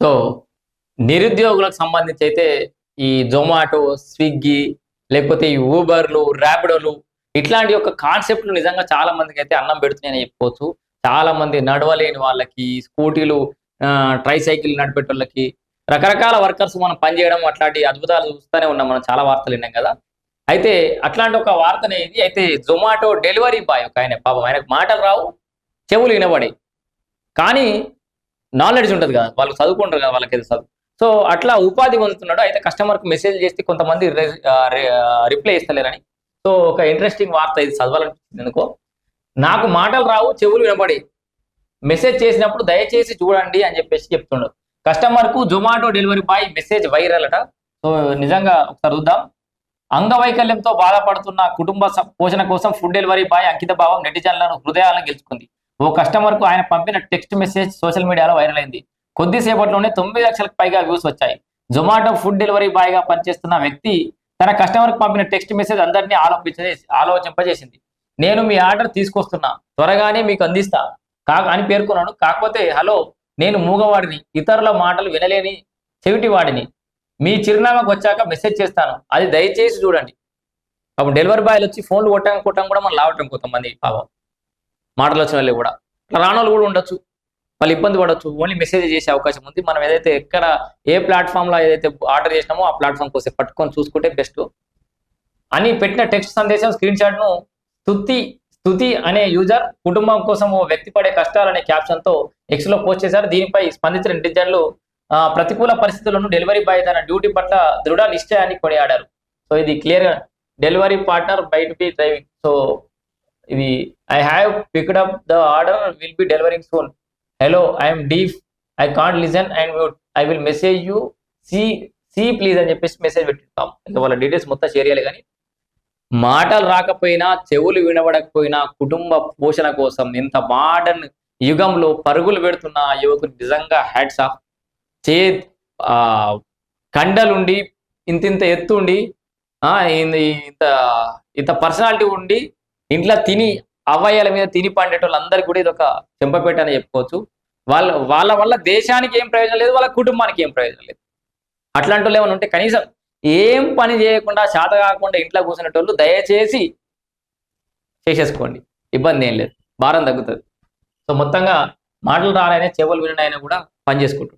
So నిరుద్యోగులకు సంబంధించి అయితే ఈ జొమాటో స్విగ్గీ లేకపోతే ఈ ఊబర్లు ర్యాపిడోలు ఇట్లాంటి యొక్క కాన్సెప్ట్లు నిజంగా చాలా మందికి అయితే అన్నం పెడుతున్నాయని చెప్పుకోవచ్చు. చాలా మంది నడవలేని వాళ్ళకి స్కూటీలు ట్రై సైకిల్ నడిపేట వాళ్ళకి రకరకాల వర్కర్స్ మనం పనిచేయడం అట్లాంటి అద్భుతాలు చూస్తూనే ఉన్నాం మనం చాలా వార్తలు విన్నాం కదా. అయితే అట్లాంటి ఒక వార్తనే ఇది అయితే జొమాటో డెలివరీ బాయ్ ఒక ఆయన పాపం ఆయనకు మాటలు రావు చెవులు వినబడి కానీ నాలెడ్జ్ ఉంటుంది కదా వాళ్ళు చదువుకుంటారు కదా వాళ్ళకి చదువు. సో అట్లా ఉపాధి పొందుతున్నాడు. అయితే కస్టమర్కి మెసేజ్ చేస్తే కొంతమంది రిప్లై ఇస్తలేరని సో ఒక ఇంట్రెస్టింగ్ వార్త ఇది చదవాలనిపించింది ఎందుకో. నాకు మాటలు రావు చెవులు వినబడి మెసేజ్ చేసినప్పుడు దయచేసి చూడండి అని చెప్పేసి చెప్తుండడు కస్టమర్కు Zomato delivery boy message viral అట. సో నిజంగా ఒకసారి చూద్దాం. అంగవైకల్యంతో బాధపడుతున్న కుటుంబ పోషణ కోసం ఫుడ్ డెలివరీ బాయ్ అంకిత భావం నెటిజన్లను హృదయాలను గెలుచుకుంది. ఓ కస్టమర్కు ఆయన పంపిన టెక్స్ట్ మెసేజ్ సోషల్ మీడియాలో వైరల్ అయింది. కొద్దిసేపట్లోనే తొమ్మిది లక్షలకు పైగా వ్యూస్ వచ్చాయి. జొమాటో ఫుడ్ డెలివరీ బాయ్గా పనిచేస్తున్న వ్యక్తి తన కస్టమర్కు పంపిన టెక్స్ట్ మెసేజ్ అందరినీ ఆలోచించే ఆలోచింపజేసింది. నేను మీ ఆర్డర్ తీసుకొస్తున్నా. త్వరగానే మీకు అందిస్తా. కా అని పేర్కొన్నాను. కాకపోతే హలో నేను మూగవాడిని. ఇతరుల మాటలు వినలేని చెవిటి వాడిని మీ చిరునామాకు వచ్చాక మెసేజ్ చేస్తాను. అది దయచేసి చూడండి. పాపం డెలివరీ బాయ్లు వచ్చి ఫోన్లు కొట్టడం కొట్టడం కూడా మనం లావటం కొంతమంది పాపం. మాటలు వచ్చిన వాళ్ళు కూడా. రానోళ్ళు కూడా ఉండొచ్చు. వాళ్ళు ఇబ్బంది పడవచ్చు ఓన్లీ మెసేజ్ చేసే అవకాశం ఉంది. మనం ఏదైతే ఎక్కడ ఏ ప్లాట్ఫామ్లో ఏదైతే ఆర్డర్ చేసినామో ఆ ప్లాట్ఫామ్ కోసం పట్టుకొని చూసుకుంటే బెస్ట్ అని పెట్టిన టెక్స్ట్ సందేశం స్క్రీన్ షాట్ను ను స్తుతి స్తుతి అనే యూజర్ కుటుంబం కోసం ఓ వ్యక్తి పడే కష్టాలు క్యాప్షన్తో ఎక్స్లో పోస్ట్ చేశారు. దీనిపై స్పందించిన నెటిజన్లు ఆ, ప్రతికూల పరిస్థితులను డెలివరీ బాయ్ తన డ్యూటీ పట్ల దృఢ నిశ్చయాన్ని కొనియాడారు. సో ఇది క్లియర్గా డెలివరీ పార్ట్నర్ బయట బి డ్రైవింగ్ సో ఇది I have picked up the order will be delivering soon hello I'm deaf I can't listen and mute I will message you see see please అని చెప్పేసి message పెట్టిస్తాం ఇంకా వాళ్ళ details మొత్తం share చేయాలి కానీ మాటలు రాకపోయినా చెవులు వినబడకపోయినా కుటుంబ పోషణ కోసం ఇంత మోడర్న్ యుగంలో పరుగులు పెడుతున్న ఆ యువకుడు నిజంగా హ్యాట్స్ ఆఫ్ చే ఆ, కండలుండి ఇంత ఇంత ఎత్తుండి ఆ, ఇంత ఇంత పర్సనాలిటీ ఉండి ఇంట్లో తిని అవ్వయ్యాల మీద తిని పండేటోళ్ళందరికీ కూడా ఇది ఒక చెంపపేట అని చెప్పుకోవచ్చు. వాళ్ళ వాళ్ళ వల్ల దేశానికి ఏం ప్రయోజనం లేదు వాళ్ళ కుటుంబానికి ఏం ప్రయోజనం లేదు. అట్లాంటి వాళ్ళు ఏమైనా ఉంటే కనీసం ఏం పని చేయకుండా శాత కాకుండా ఇంట్లో కూర్చునేటోళ్ళు దయచేసి చేసేసుకోండి. ఇబ్బంది ఏం లేదు. భారం తగ్గుతుంది. సో మొత్తంగా మాటలు రాలైనా చెవులు వినైనా కూడా పని చేసుకుంటుంది